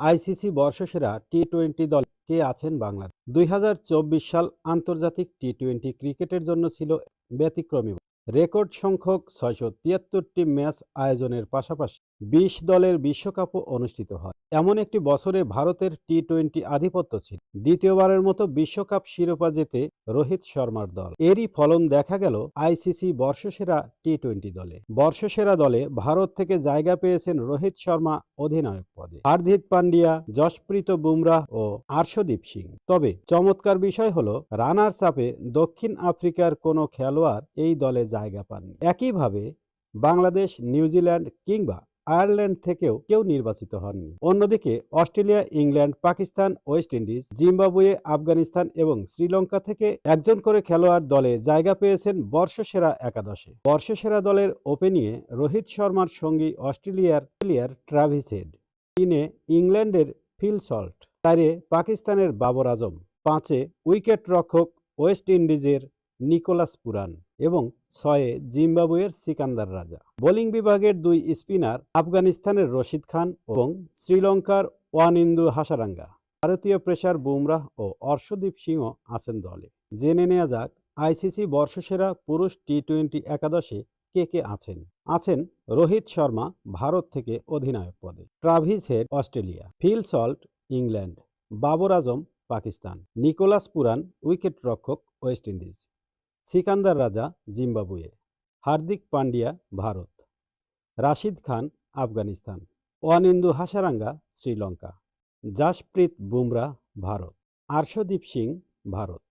ICC বর্ষসেরা T twenty দল কে আছেন বাংলাদেশ। দুই হাজার চব্বিশ সাল আন্তর্জাতিক টি টোয়েন্টি ক্রিকেটের জন্য ছিল ব্যতিক্রমী। রেকর্ড সংখ্যক ছয়শো তিয়াত্তরটি ম্যাচ আয়োজনের পাশাপাশি বিশ দলের বিশ্বকাপও অনুষ্ঠিত হয়। এমন একটি বছরে ভারতের টি টোয়েন্টি আধিপত্য ছিল। দ্বিতীয়বারের মতো বিশ্বকাপ শিরোপা জেতে রোহিত শর্মার দল। এরই ফলন দেখা গেল আইসিসি বর্ষসেরা টি টোয়েন্টি দলে। বর্ষসেরা দলে ভারত থেকে জায়গা পেয়েছেন রোহিত শর্মা অধিনায়ক পদে। হার্দিক পান্ডিয়া যশপ্রীত বুমরাহ ও আর্শদীপ সিং। তবে চমৎকার বিষয় হল রানার চাপে দক্ষিণ আফ্রিকার কোনো খেলোয়াড় এই দলে জায়গা পাননি। একইভাবে বাংলাদেশ, নিউজিল্যান্ড কিংবা আয়ারল্যান্ড থেকেও কেউ নির্বাচিত হননি। অন্যদিকে, Australia, England, Pakistan, West Indies, Zimbabwe, Afghanistan এবং শ্রীলঙ্কা থেকে একজন করে খেলোয়াড় দলে জায়গা পেয়েছেন বর্ষসেরা একাদশে। বর্ষসেরা দলের ওপেনিংয়ে রোহিত শর্মার সঙ্গী অস্ট্রেলিয়ার প্লেয়ার ট্রাভিস হেড। তিনে ইংল্যান্ডের ফিল সল্ট চারে পাকিস্তানের বাবর আজম, পাঁচে উইকেট রক্ষক ওয়েস্ট ইন্ডিজের নিকোলাস পুরান। এবং ছয়ে জিম্বাবুয়ের সিকান্দার রাজা। বোলিং বিভাগের দুই স্পিনার আফগানিস্তানের রশিদ খান এবং শ্রীলঙ্কার ওয়ানিন্দু হাসারাঙ্গা। ভারতীয় পেসার বুমরাহ ও অর্শদীপ সিংহ আছেন দলে। জেনে নেওয়া যাক, আইসিসি বর্ষসেরা পুরুষ টি টোয়েন্টি একাদশে কে কে আছেন? আছেন রোহিত শর্মা, ভারত থেকে অধিনায়ক পদে। Travis Head, Australia. Phil Salt, England. Babar Azam, Pakistan. Nicholas Pooran wicket রক্ষক West Indies. Sikandar Raza Zimbabwe, Hardik Pandya Bharat. Rashid Khan, Afghanistan. Wanindu Hasaranga, Sri Lanka. Jasprit Bumrah, Bharat. Arshdeep Singh, Bharat.